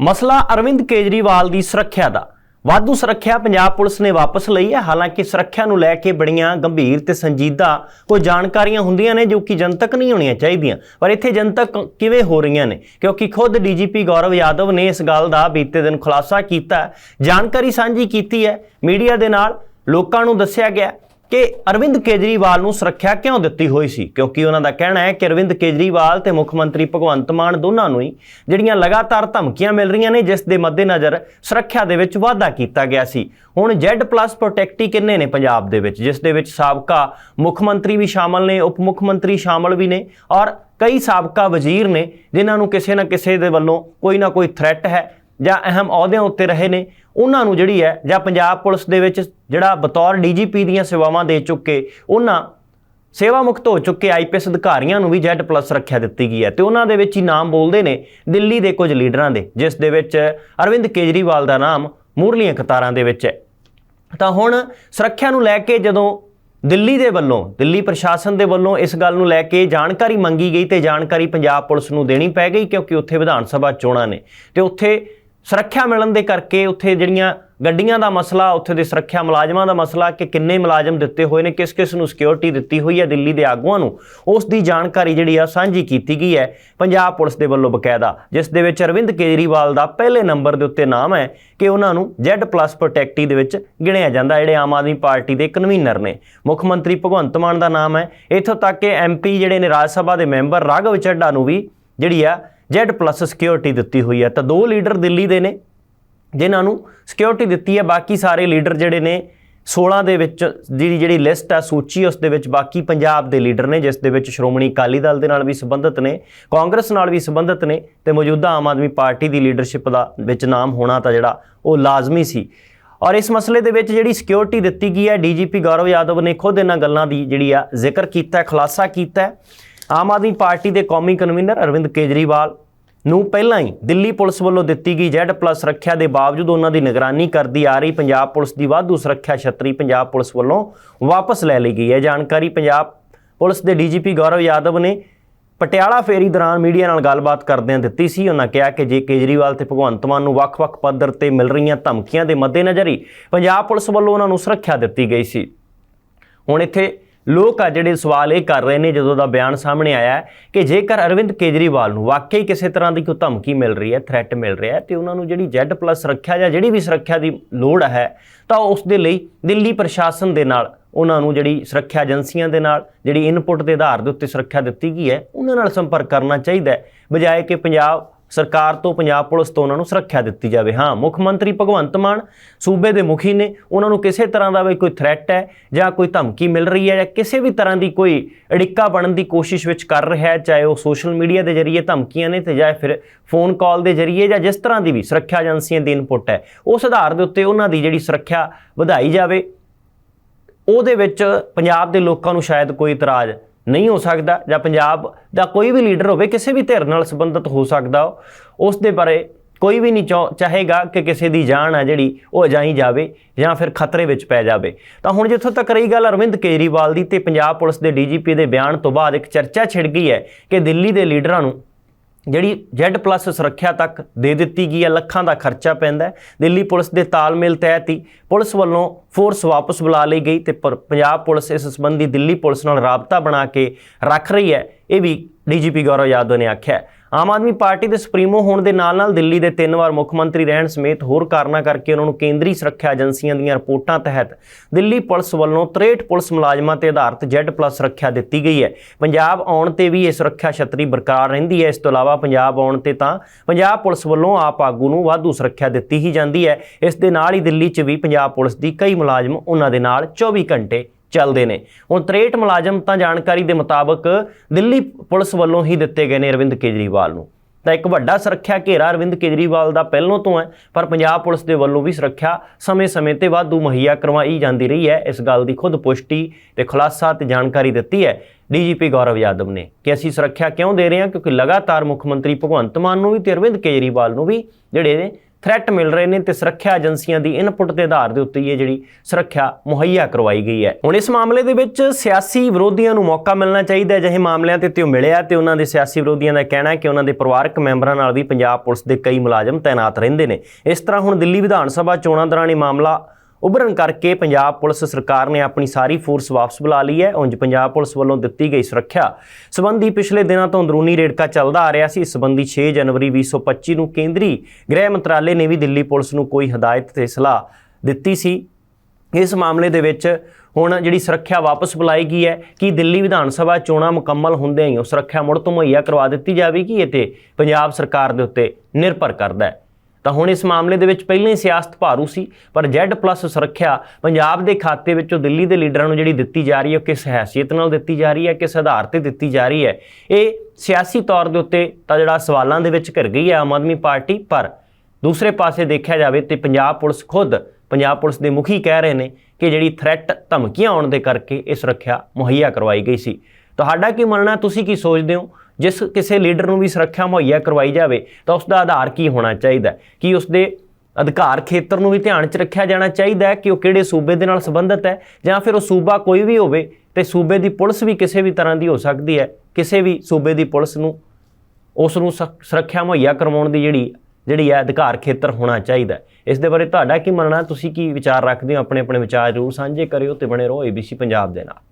ਮਸਲਾ ਅਰਵਿੰਦ ਕੇਜਰੀਵਾਲ ਦੀ ਸੁਰੱਖਿਆ ਦਾ। ਵਾਧੂ ਸੁਰੱਖਿਆ ਪੰਜਾਬ ਪੁਲਿਸ ਨੇ ਵਾਪਸ ਲਈ ਹੈ। ਹਾਲਾਂਕਿ ਸੁਰੱਖਿਆ ਨੂੰ ਲੈ ਕੇ ਬੜੀਆਂ ਗੰਭੀਰ ਤੇ ਸੰਜੀਦਾ ਕੋਈ ਜਾਣਕਾਰੀਆਂ ਹੁੰਦੀਆਂ ਨੇ ਜੋ ਕਿ ਜਨਤਕ ਨਹੀਂ ਹੋਣੀਆਂ ਚਾਹੀਦੀਆਂ। ਪਰ ਇੱਥੇ ਜਨਤਕ ਕਿਵੇਂ ਹੋ ਰਹੀਆਂ ਨੇ? ਕਿਉਂਕਿ ਖੁਦ ਡੀਜੀਪੀ ਗੌਰਵ ਯਾਦਵ ਨੇ ਇਸ ਗੱਲ ਦਾ ਬੀਤੇ ਦਿਨ ਖੁਲਾਸਾ ਕੀਤਾ। ਜਾਣਕਾਰੀ ਸਾਂਝੀ ਕੀਤੀ ਹੈ। ਮੀਡੀਆ ਦੇ ਨਾਲ ਲੋਕਾਂ ਨੂੰ ਦੱਸਿਆ ਗਿਆ ਕਿ ਅਰਵਿੰਦ ਕੇਜਰੀਵਾਲ ਨੂੰ ਸੁਰੱਖਿਆ ਕਿਉਂ ਦਿੱਤੀ ਹੋਈ ਸੀ? ਕਿਉਂਕਿ ਉਹਨਾਂ ਦਾ ਕਹਿਣਾ ਹੈ ਕਿ ਅਰਵਿੰਦ ਕੇਜਰੀਵਾਲ ਤੇ ਮੁੱਖ ਮੰਤਰੀ ਭਗਵੰਤ ਮਾਨ ਦੋਨਾਂ ਨੂੰ ਹੀ ਜਿਹੜੀਆਂ ਲਗਾਤਾਰ ਧਮਕੀਆਂ ਮਿਲ ਰਹੀਆਂ ਨੇ, ਜਿਸ ਦੇ ਮੱਦੇਨਜ਼ਰ ਸੁਰੱਖਿਆ ਦੇ ਵਿੱਚ ਵਾਧਾ ਕੀਤਾ ਗਿਆ ਸੀ। ਹੁਣ Z+ ਪ੍ਰੋਟੈਕਟੀ ਕਿੰਨੇ ਨੇ ਪੰਜਾਬ ਦੇ ਵਿੱਚ? ਜਿਸ ਦੇ ਵਿੱਚ ਸਾਬਕਾ ਮੁੱਖ ਮੰਤਰੀ ਵੀ ਸ਼ਾਮਲ ਨੇ, ਉਪ ਮੁੱਖ ਮੰਤਰੀ ਸ਼ਾਮਲ ਵੀ ਨੇ ਔਰ ਕਈ ਸਾਬਕਾ ਵਜ਼ੀਰ ਨੇ, ਜਿਨ੍ਹਾਂ ਨੂੰ ਕਿਸੇ ਨਾ ਕਿਸੇ ਦੇ ਵੱਲੋਂ ਕੋਈ ਨਾ ਕੋਈ ਥ੍ਰੈਟ ਹੈ ਜਾਂ ਅਹਿਮ ਅਹੁਦਿਆਂ ਉੱਤੇ ਰਹੇ ਨੇ। ਉਹਨਾਂ ਨੂੰ ਜਿਹੜੀ ਹੈ, ਜਾਂ ਪੰਜਾਬ ਪੁਲਿਸ ਦੇ ਵਿੱਚ ਜਿਹੜਾ ਬਤੌਰ ਡੀਜੀਪੀ ਦੀਆਂ ਸੇਵਾਵਾਂ ਦੇ ਚੁੱਕੇ, ਉਹਨਾਂ ਸੇਵਾ ਮੁਕਤ ਹੋ ਚੁੱਕੇ ਆਈਪੀਐਸ ਅਧਿਕਾਰੀਆਂ ਨੂੰ ਵੀ Z+ ਸੁਰੱਖਿਆ ਦਿੱਤੀ ਗਈ ਹੈ। ਤੇ ਉਹਨਾਂ ਦੇ ਵਿੱਚ ਹੀ ਨਾਮ ਬੋਲਦੇ ਨੇ ਦਿੱਲੀ ਦੇ ਕੁਝ ਲੀਡਰਾਂ ਦੇ, ਜਿਸ ਦੇ ਵਿੱਚ ਅਰਵਿੰਦ ਕੇਜਰੀਵਾਲ ਦਾ ਨਾਮ ਮੂਰਲੀਆਂ ਕਤਾਰਾਂ ਦੇ ਵਿੱਚ ਹੈ। ਤਾਂ ਹੁਣ ਸੁਰੱਖਿਆ ਨੂੰ ਲੈ ਕੇ ਜਦੋਂ ਦਿੱਲੀ ਦੇ ਵੱਲੋਂ, ਦਿੱਲੀ ਪ੍ਰਸ਼ਾਸਨ ਦੇ ਵੱਲੋਂ ਇਸ ਗੱਲ ਨੂੰ ਲੈ ਕੇ ਜਾਣਕਾਰੀ ਮੰਗੀ ਗਈ ਤੇ ਜਾਣਕਾਰੀ ਪੰਜਾਬ ਪੁਲਿਸ ਨੂੰ ਦੇਣੀ ਪੈ ਗਈ ਕਿਉਂਕਿ ਉੱਥੇ ਵਿਧਾਨ ਸਭਾ ਚੋਣਾਂ ਨੇ। ਤੇ ਉੱਥੇ ਸੁਰੱਖਿਆ ਮਿਲਣ ਦੇ ਕਰਕੇ ਉੱਥੇ ਜਿਹੜੀਆਂ ਗੱਡੀਆਂ ਦਾ ਮਸਲਾ, ਉੱਥੇ ਦੇ ਸੁਰੱਖਿਆ ਮੁਲਾਜ਼ਮਾਂ ਦਾ ਮਸਲਾ, ਕਿ ਕਿੰਨੇ ਮੁਲਾਜ਼ਮ ਦਿੱਤੇ ਹੋਏ ਨੇ, ਕਿਸ ਕਿਸ ਨੂੰ ਸਿਕਿਉਰਿਟੀ ਦਿੱਤੀ ਹੋਈ ਹੈ ਦਿੱਲੀ ਦੇ ਆਗੂਆਂ ਨੂੰ, ਉਸ ਦੀ ਜਾਣਕਾਰੀ ਜਿਹੜੀ ਆ ਸਾਂਝੀ ਕੀਤੀ ਗਈ ਹੈ ਪੰਜਾਬ ਪੁਲਿਸ ਦੇ ਵੱਲੋਂ ਬਕਾਇਦਾ, ਜਿਸ ਦੇ ਵਿੱਚ ਅਰਵਿੰਦ ਕੇਜਰੀਵਾਲ ਦਾ ਪਹਿਲੇ ਨੰਬਰ ਦੇ ਉੱਤੇ ਨਾਮ ਹੈ ਕਿ ਉਹਨਾਂ ਨੂੰ Z+ ਪ੍ਰੋਟੈਕਟੀ ਦੇ ਵਿੱਚ ਗਿਣਿਆ ਜਾਂਦਾ ਜਿਹੜੇ ਆਮ ਆਦਮੀ ਪਾਰਟੀ ਦੇ ਕਨਵੀਨਰ ਨੇ। ਮੁੱਖ ਮੰਤਰੀ ਭਗਵੰਤ ਮਾਨ ਦਾ ਨਾਮ ਹੈ। ਇੱਥੋਂ ਤੱਕ ਕਿ ਐਮਪੀ ਜਿਹੜੇ ਨੇ ਰਾਜ ਸਭਾ ਦੇ ਮੈਂਬਰ, ਰਾਘਵ ਚੱਡਾ ਨੂੰ ਵੀ ਜਿਹੜੀ ਆ Z+ ਸਿਕਿਉਰਿਟੀ ਦਿੱਤੀ ਹੋਈ ਹੈ, ਤਾਂ ਦੋ ਲੀਡਰ ਦਿੱਲੀ ਦੇ ਨੇ, ਜਿਨ੍ਹਾਂ ਨੂੰ ਸਿਕਿਉਰਿਟੀ ਦਿੱਤੀ ਹੈ, ਬਾਕੀ ਸਾਰੇ ਲੀਡਰ ਜਿਹੜੇ ਨੇ 16 ਦੇ ਵਿੱਚ ਜਿਹੜੀ ਜਿਹੜੀ ਲਿਸਟ ਆ, ਸੂਚੀ ਉਸ ਦੇ ਵਿੱਚ, ਬਾਕੀ ਪੰਜਾਬ ਦੇ ਲੀਡਰ ਨੇ, ਜਿਸ ਦੇ ਵਿੱਚ ਸ਼੍ਰੋਮਣੀ ਅਕਾਲੀ ਦਲ ਦੇ ਨਾਲ ਵੀ ਸੰਬੰਧਿਤ ਨੇ, ਕਾਂਗਰਸ ਨਾਲ ਵੀ ਸੰਬੰਧਿਤ ਨੇ, ਤੇ ਮੌਜੂਦਾ ਆਮ ਆਦਮੀ ਪਾਰਟੀ ਦੀ ਲੀਡਰਸ਼ਿਪ ਦਾ ਵਿੱਚ ਨਾਮ ਹੋਣਾ ਤਾਂ ਜਿਹੜਾ ਉਹ ਲਾਜ਼ਮੀ ਸੀ। ਔਰ ਇਸ ਮਸਲੇ ਦੇ ਵਿੱਚ ਜਿਹੜੀ ਸਿਕਿਉਰਿਟੀ ਦਿੱਤੀ ਗਈ ਹੈ ਡੀਜੀਪੀ ਗੌਰਵ ਯਾਦਵ ਨੇ ਖੁਦ ਇਹਨਾਂ ਗੱਲਾਂ ਦੀ ਜਿਹੜੀ ਆ ਜ਼ਿਕਰ ਕੀਤਾ, ਖੁਲਾਸਾ ਕੀਤਾ ਆਮ ਆਦਮੀ ਪਾਰਟੀ ਦੇ ਕੌਮੀ ਕਨਵੀਨਰ ਅਰਵਿੰਦ ਕੇਜਰੀਵਾਲ ਨੂੰ ਪਹਿਲਾਂ ਹੀ ਦਿੱਲੀ ਪੁਲਿਸ ਵੱਲੋਂ ਦਿੱਤੀ ਗਈ Z+ ਸੁਰੱਖਿਆ ਦੇ ਬਾਵਜੂਦ ਉਹਨਾਂ ਦੀ ਨਿਗਰਾਨੀ ਕਰਦੀ ਆ ਰਹੀ ਪੰਜਾਬ ਪੁਲਿਸ ਦੀ ਵਾਧੂ ਸੁਰੱਖਿਆ ਛਤਰੀ ਪੰਜਾਬ ਪੁਲਿਸ ਵੱਲੋਂ ਵਾਪਸ ਲੈ ਲਈ ਗਈ ਹੈ। ਜਾਣਕਾਰੀ ਪੰਜਾਬ ਪੁਲਿਸ ਦੇ ਡੀਜੀਪੀ ਗੌਰਵ ਯਾਦਵ ਨੇ ਪਟਿਆਲਾ ਫੇਰੀ ਦੌਰਾਨ ਮੀਡੀਆ ਨਾਲ ਗੱਲਬਾਤ ਕਰਦਿਆਂ ਦਿੱਤੀ ਸੀ। ਉਹਨਾਂ ਕਿਹਾ ਕਿ ਜੇ ਕੇਜਰੀਵਾਲ ਤੇ ਭਗਵੰਤ ਮਾਨ ਨੂੰ ਵੱਖ-ਵੱਖ ਪੱਧਰ ਤੇ ਮਿਲ ਰਹੀਆਂ ਧਮਕੀਆਂ ਦੇ ਮੱਦੇਨਜ਼ਰ ਹੀ ਪੰਜਾਬ ਪੁਲਿਸ ਵੱਲੋਂ ਉਹਨਾਂ ਨੂੰ ਸੁਰੱਖਿਆ ਦਿੱਤੀ ਗਈ ਸੀ। ਹੁਣ ਇੱਥੇ ਲੋਕ ਆ ਜਿਹੜੇ ਸਵਾਲ ਇਹ ਕਰ ਰਹੇ ਨੇ ਜਦੋਂ ਦਾ ਬਿਆਨ ਸਾਹਮਣੇ ਆਇਆ ਕਿ ਜੇਕਰ ਅਰਵਿੰਦ ਕੇਜਰੀਵਾਲ ਨੂੰ ਵਾਕਈ ਕਿਸੇ ਤਰ੍ਹਾਂ ਦੀ ਕੋਈ ਧਮਕੀ ਮਿਲ ਰਹੀ ਹੈ ਥ੍ਰੈਟ ਮਿਲ ਰਿਹਾ ਹੈ, ਤੇ ਉਹਨਾਂ ਨੂੰ ਜਿਹੜੀ Z+ ਸੁਰੱਖਿਆ ਜਾਂ ਜਿਹੜੀ ਵੀ ਸੁਰੱਖਿਆ ਦੀ ਲੋੜ ਹੈ, ਤਾਂ ਉਸ ਦੇ ਲਈ ਦਿੱਲੀ ਪ੍ਰਸ਼ਾਸਨ ਦੇ ਨਾਲ ਉਹਨਾਂ ਨੂੰ ਜਿਹੜੀ ਸੁਰੱਖਿਆ ਏਜੰਸੀਆਂ ਦੇ ਨਾਲ ਜਿਹੜੀ ਇਨਪੁਟ ਦੇ ਆਧਾਰ ਦੇ ਉੱਤੇ ਸੁਰੱਖਿਆ ਦਿੱਤੀ ਗਈ ਹੈ, ਉਹਨਾਂ ਨਾਲ ਸੰਪਰਕ ਕਰਨਾ ਚਾਹੀਦਾ ਹੈ। ਬਜਾਏ ਕਿ ਪੰਜਾਬ ਸਰਕਾਰ ਤੋਂ ਪੰਜਾਬ ਪੁਲਿਸ ਤੋਂ ਉਹਨਾਂ ਨੂੰ ਸੁਰੱਖਿਆ ਦਿੱਤੀ ਜਾਵੇ। ਹਾਂ, ਮੁੱਖ ਮੰਤਰੀ ਭਗਵੰਤ ਮਾਨ ਸੂਬੇ ਦੇ ਮੁਖੀ ਨੇ ਉਹਨਾਂ ਨੂੰ ਕਿਸੇ ਤਰ੍ਹਾਂ ਦਾ ਵੀ ਕੋਈ ਥ੍ਰੈਟ ਹੈ ਜਾਂ ਕੋਈ ਧਮਕੀ ਮਿਲ ਰਹੀ ਹੈ ਜਾਂ ਕਿਸੇ ਵੀ ਤਰ੍ਹਾਂ ਦੀ ਕੋਈ ਅੜਿੱਕਾ ਬਣਨ ਦੀ ਕੋਸ਼ਿਸ਼ ਵਿੱਚ ਕਰ ਰਿਹਾ ਹੈ, ਚਾਹੇ ਉਹ ਸੋਸ਼ਲ ਮੀਡੀਆ ਦੇ ਜ਼ਰੀਏ ਧਮਕੀਆਂ ਨੇ ਤੇ ਜਾਂ ਫਿਰ ਫੋਨ ਕਾਲ ਦੇ ਜ਼ਰੀਏ ਜਾਂ ਜਿਸ ਤਰ੍ਹਾਂ ਦੀ ਵੀ ਸੁਰੱਖਿਆ ਏਜੰਸੀਆਂ ਦੀ ਇਨਪੁਟ ਹੈ। ਉਸ ਆਧਾਰ ਦੇ ਉੱਤੇ ਉਹਨਾਂ ਦੀ ਜਿਹੜੀ ਸੁਰੱਖਿਆ ਵਧਾਈ ਜਾਵੇ, ਉਹਦੇ ਵਿੱਚ ਪੰਜਾਬ ਦੇ ਲੋਕਾਂ ਨੂੰ ਸ਼ਾਇਦ ਕੋਈ ਇਤਰਾਜ਼ ਨਹੀਂ ਹੋ ਸਕਦਾ ਜਾਂ ਪੰਜਾਬ ਦਾ ਕੋਈ ਵੀ ਲੀਡਰ ਹੋਵੇ ਕਿਸੇ ਵੀ ਧਿਰ ਨਾਲ ਸੰਬੰਧਿਤ ਹੋ ਸਕਦਾ ਉਹ, ਉਸ ਦੇ ਬਾਰੇ ਕੋਈ ਵੀ ਨਹੀਂ ਚਾਹ- ਚਾਹੇਗਾ ਕਿ ਕਿਸੇ ਦੀ ਜਾਨ ਆ ਜਿਹੜੀ ਉਹ ਅਜਾਈ ਜਾਵੇ ਜਾਂ ਫਿਰ ਖਤਰੇ ਵਿੱਚ ਪੈ ਜਾਵੇ। ਤਾਂ ਹੁਣ ਜਿੱਥੋਂ ਤੱਕ ਰਹੀ ਗੱਲ ਅਰਵਿੰਦ ਕੇਜਰੀਵਾਲ ਦੀ ਤੇ ਪੰਜਾਬ ਪੁਲਿਸ ਦੇ ਡੀਜੀਪੀ ਦੇ ਬਿਆਨ ਤੋਂ ਬਾਅਦ ਇੱਕ ਚਰਚਾ ਛਿੜ ਗਈ ਹੈ ਕਿ ਦਿੱਲੀ ਦੇ ਲੀਡਰਾਂ ਨੂੰ ਜਿਹੜੀ Z+ ਸੁਰੱਖਿਆ ਤੱਕ ਦੇ ਦਿੱਤੀ ਗਈ ਹੈ, ਲੱਖਾਂ ਦਾ ਖਰਚਾ ਪੈਂਦਾ ਦਿੱਲੀ ਪੁਲਿਸ ਦੇ ਤਾਲਮੇਲ ਤਹਿਤ ਹੀ ਪੁਲਿਸ ਵੱਲੋਂ ਫੋਰਸ ਵਾਪਸ ਬੁਲਾ ਲਈ ਗਈ ਤੇ ਪਰ- ਪੰਜਾਬ ਪੁਲਿਸ ਇਸ ਸੰਬੰਧੀ ਦਿੱਲੀ ਪੁਲਿਸ ਨਾਲ ਰਾਬਤਾ ਬਣਾ ਕੇ ਰੱਖ ਰਹੀ ਹੈ, ਇਹ ਵੀ ਡੀਜੀਪੀ ਗੌਰਵ ਯਾਦਵ ਨੇ ਆਖਿਆ ਆਮ ਆਦਮੀ ਪਾਰਟੀ ਦੇ ਸੁਪਰੀਮੋ ਹੋਣ ਦੇ ਨਾਲ-ਨਾਲ ਦਿੱਲੀ ਦੇ ਤਿੰਨ ਵਾਰ ਮੁੱਖ ਮੰਤਰੀ ਰਹਿਣ ਸਮੇਤ ਹੋਰ ਕਾਰਨਾਂ ਕਰਕੇ ਉਹਨਾਂ ਨੂੰ ਕੇਂਦਰੀ ਸੁਰੱਖਿਆ ਏਜੰਸੀਆਂ ਦੀਆਂ ਰਿਪੋਰਟਾਂ ਤਹਿਤ ਦਿੱਲੀ ਪੁਲਿਸ ਵੱਲੋਂ 63 ਪੁਲਿਸ ਮੁਲਾਜ਼ਮਾਂ ਤੇ ਆਧਾਰਿਤ Z+ ਸੁਰੱਖਿਆ ਦਿੱਤੀ ਗਈ ਹੈ। ਪੰਜਾਬ ਆਉਣ ਤੇ ਵੀ ਇਹ ਸੁਰੱਖਿਆ ਛਤਰੀ ਬਰਕਰਾਰ ਰਹਿੰਦੀ ਹੈ। ਇਸ ਤੋਂ ਇਲਾਵਾ ਪੰਜਾਬ ਆਉਣ ਤੇ ਤਾਂ ਪੰਜਾਬ ਪੁਲਿਸ ਵੱਲੋਂ ਆਪ ਆਗੂ ਨੂੰ ਵਾਧੂ ਸੁਰੱਖਿਆ ਦਿੱਤੀ ਹੀ ਜਾਂਦੀ ਹੈ। ਇਸ ਦੇ ਨਾਲ ਹੀ ਦਿੱਲੀ 'ਚ ਵੀ ਪੰਜਾਬ ਪੁਲਿਸ ਦੀ ਕਈ ਮੁਲਾਜ਼ਮ ਉਹਨਾਂ ਦੇ ਨਾਲ 24 ਘੰਟੇ ਚੱਲਦੇ ਨੇ। ਹੁਣ 63 ਮੁਲਾਜ਼ਮ ਤਾਂ ਜਾਣਕਾਰੀ ਦੇ ਮੁਤਾਬਕ ਦਿੱਲੀ ਪੁਲਿਸ ਵੱਲੋਂ ਹੀ ਦਿੱਤੇ ਗਏ ਨੇ ਅਰਵਿੰਦ ਕੇਜਰੀਵਾਲ ਨੂੰ। ਤਾਂ ਇੱਕ ਵੱਡਾ ਸੁਰੱਖਿਆ ਘੇਰਾ ਅਰਵਿੰਦ ਕੇਜਰੀਵਾਲ ਦਾ ਪਹਿਲੋਂ ਤੋਂ ਹੈ, ਪਰ ਪੰਜਾਬ ਪੁਲਿਸ ਦੇ ਵੱਲੋਂ ਵੀ ਸੁਰੱਖਿਆ ਸਮੇਂ-ਸਮੇਂ ਤੇ ਵਾਧੂ ਮੁਹੱਈਆ ਕਰਵਾਈ ਜਾਂਦੀ ਰਹੀ ਹੈ। ਇਸ ਗੱਲ ਦੀ ਖੁਦ ਪੁਸ਼ਟੀ ਤੇ ਖੁਲਾਸਾ ਤੇ ਜਾਣਕਾਰੀ ਦਿੱਤੀ ਹੈ ਡੀਜੀਪੀ ਗੌਰਵ ਯਾਦਵ ਨੇ ਕਿ ਅਸੀਂ ਸੁਰੱਖਿਆ ਕਿਉਂ ਦੇ ਰਹੇ ਹਾਂ? ਕਿਉਂਕਿ ਲਗਾਤਾਰ ਮੁੱਖ ਮੰਤਰੀ ਭਗਵੰਤ ਮਾਨ ਨੂੰ ਵੀ ਤੇ ਅਰਵਿੰਦ ਕੇਜਰੀਵਾਲ ਨੂੰ ਵੀ ਜਿਹੜੇ ਨੇ ਥ੍ਰੈਟ ਮਿਲ ਰਹੇ ਨੇ ਤੇ ਸੁਰੱਖਿਆ ਏਜੰਸੀਆਂ ਦੀ ਇਨਪੁਟ ਦੇ ਆਧਾਰ ਦੇ ਉੱਤੇ ਇਹ ਜਿਹੜੀ ਸੁਰੱਖਿਆ ਮੁਹੱਈਆ ਕਰਵਾਈ ਗਈ ਹੈ। ਹੁਣ ਇਸ ਮਾਮਲੇ ਦੇ ਵਿੱਚ ਸਿਆਸੀ ਵਿਰੋਧੀਆਂ ਨੂੰ ਮੌਕਾ ਮਿਲਣਾ ਚਾਹੀਦਾ ਹੈ। ਜਿਹੇ ਮਾਮਲਿਆਂ ਤੇ ਤੇ ਉਹ ਮਿਲਿਆ ਤੇ ਉਹਨਾਂ ਦੇ ਸਿਆਸੀ ਵਿਰੋਧੀਆਂ ਦਾ ਕਹਿਣਾ ਹੈ ਕਿ ਉਹਨਾਂ ਦੇ ਪਰਿਵਾਰਕ ਮੈਂਬਰਾਂ ਨਾਲ ਵੀ ਪੰਜਾਬ ਪੁਲਿਸ ਦੇ ਕਈ ਮੁਲਾਜ਼ਮ ਤਾਇਨਾਤ ਰਹਿੰਦੇ ਨੇ। ਇਸ ਤਰ੍ਹਾਂ ਹੁਣ ਦਿੱਲੀ ਵਿਧਾਨ ਸਭਾ ਚੋਣਾਂ ਦੌਰਾਨ ਇਹ ਮਾਮਲਾ ਉਭਰਨ ਕਰਕੇ ਪੰਜਾਬ ਪੁਲਿਸ ਸਰਕਾਰ ਨੇ ਆਪਣੀ ਸਾਰੀ ਫੋਰਸ ਵਾਪਸ ਬੁਲਾ ਲਈ ਹੈ। ਉਂਝ ਪੰਜਾਬ ਪੁਲਿਸ ਵੱਲੋਂ ਦਿੱਤੀ ਗਈ ਸੁਰੱਖਿਆ ਸਬੰਧੀ ਪਿਛਲੇ ਦਿਨਾਂ ਤੋਂ ਅੰਦਰੂਨੀ ਰੇੜਕਾ ਚੱਲਦਾ ਆ ਰਿਹਾ ਸੀ। ਇਸ ਸਬੰਧੀ 6 ਜਨਵਰੀ 2025 ਨੂੰ ਕੇਂਦਰੀ ਗ੍ਰਹਿ ਮੰਤਰਾਲੇ ਨੇ ਵੀ ਦਿੱਲੀ ਪੁਲਿਸ ਨੂੰ ਕੋਈ ਹਦਾਇਤ ਤੇ ਸਲਾਹ ਦਿੱਤੀ ਸੀ। ਇਸ ਮਾਮਲੇ ਦੇ ਵਿੱਚ ਹੁਣ ਜਿਹੜੀ ਸੁਰੱਖਿਆ ਵਾਪਸ ਬੁਲਾਈ ਗਈ ਹੈ ਕਿ ਦਿੱਲੀ ਵਿਧਾਨ ਸਭਾ ਚੋਣਾਂ ਮੁਕੰਮਲ ਹੁੰਦਿਆਂ ਹੀ ਉਹ ਸੁਰੱਖਿਆ ਮੁੜ ਤੋਂ ਮੁਹੱਈਆ ਕਰਵਾ ਦਿੱਤੀ ਜਾਵੇਗੀ ਇਹ ਤੇ ਪੰਜਾਬ ਸਰਕਾਰ ਦੇ ਉੱਤੇ ਨਿਰਭਰ ਕਰਦਾ ਹੈ। ਤਾਂ ਹੁਣ ਇਸ ਮਾਮਲੇ ਦੇ ਵਿੱਚ ਪਹਿਲਾਂ ਹੀ ਸਿਆਸਤ ਭਾਰੂ ਸੀ, ਪਰ Z+ ਸੁਰੱਖਿਆ ਪੰਜਾਬ ਦੇ ਖਾਤੇ ਵਿੱਚੋਂ ਦਿੱਲੀ ਦੇ ਲੀਡਰਾਂ ਨੂੰ ਜਿਹੜੀ ਦਿੱਤੀ ਜਾ ਰਹੀ ਹੈ, ਉਹ ਕਿਸ ਹੈਸੀਅਤ ਨਾਲ ਦਿੱਤੀ ਜਾ ਰਹੀ ਹੈ, ਕਿਸ ਆਧਾਰ ਤੇ ਦਿੱਤੀ ਜਾ ਰਹੀ ਹੈ, ਇਹ ਸਿਆਸੀ ਤੌਰ ਦੇ ਉੱਤੇ ਤਾਂ ਜਿਹੜਾ ਸਵਾਲਾਂ ਦੇ ਵਿੱਚ ਘਿਰ ਗਈ ਹੈ ਆਮ ਆਦਮੀ ਪਾਰਟੀ, ਪਰ ਦੂਸਰੇ ਪਾਸੇ ਦੇਖਿਆ ਜਾਵੇ ਤੇ ਪੰਜਾਬ ਪੁਲਿਸ ਖੁਦ, ਪੰਜਾਬ ਪੁਲਿਸ ਦੇ ਮੁਖੀ ਕਹਿ ਰਹੇ ਨੇ ਕਿ ਜਿਹੜੀ ਥ੍ਰੈਟ ਧਮਕੀਆਂ ਆਉਣ ਦੇ ਕਰਕੇ ਇਹ ਸੁਰੱਖਿਆ ਮੁਹੱਈਆ ਕਰਵਾਈ ਗਈ ਸੀ। ਤੁਹਾਡਾ ਕੀ ਮੰਨਣਾ ਤੁਸੀਂ ਕੀ ਸੋਚਦੇ ਹੋ? ਜਿਸ ਕਿਸੇ ਲੀਡਰ ਨੂੰ ਵੀ ਸੁਰੱਖਿਆ ਮੁਹੱਈਆ ਕਰਵਾਈ ਜਾਵੇ, ਤਾਂ ਉਸ ਦਾ ਆਧਾਰ ਕੀ ਹੋਣਾ ਚਾਹੀਦਾ? ਕਿ ਕੀ ਉਸ ਦੇ ਅਧਿਕਾਰ ਖੇਤਰ ਨੂੰ ਵੀ ਧਿਆਨ 'ਚ ਰੱਖਿਆ ਜਾਣਾ ਚਾਹੀਦਾ ਹੈ ਕਿ ਉਹ ਕਿਹੜੇ ਸੂਬੇ ਦੇ ਨਾਲ ਸੰਬੰਧਿਤ ਹੈ? ਜਾਂ ਫਿਰ ਉਹ ਸੂਬਾ ਕੋਈ ਵੀ ਹੋਵੇ ਤੇ ਸੂਬੇ ਦੀ ਪੁਲਿਸ ਵੀ ਕਿਸੇ ਵੀ ਤਰ੍ਹਾਂ ਦੀ ਹੋ ਸਕਦੀ ਹੈ, ਕਿਸੇ ਵੀ ਸੂਬੇ ਦੀ ਪੁਲਿਸ ਨੂੰ ਉਸ ਨੂੰ ਸੁਰ- ਸੁਰੱਖਿਆ ਮੁਹੱਈਆ ਕਰਵਾਉਣ ਦੀ ਜਿਹੜੀ ਜਿਹੜੀ ਹੈ ਅਧਿਕਾਰ ਖੇਤਰ ਹੋਣਾ ਚਾਹੀਦਾ ਇਸ ਦੇ ਬਾਰੇ ਤੁਹਾਡਾ ਕੀ ਮੰਨਣਾ ਤੁਸੀਂ ਕੀ ਵਿਚਾਰ ਰੱਖਦੇ ਹੋ? ਆਪਣੇ ਆਪਣੇ ਵਿਚਾਰ ਜ਼ਰੂਰ ਸਾਂਝੇ ਕਰਿਓ ਤੇ ਬਣੇ ਰਹੋ ABC ਪੰਜਾਬ ਦੇ ਨਾਲ।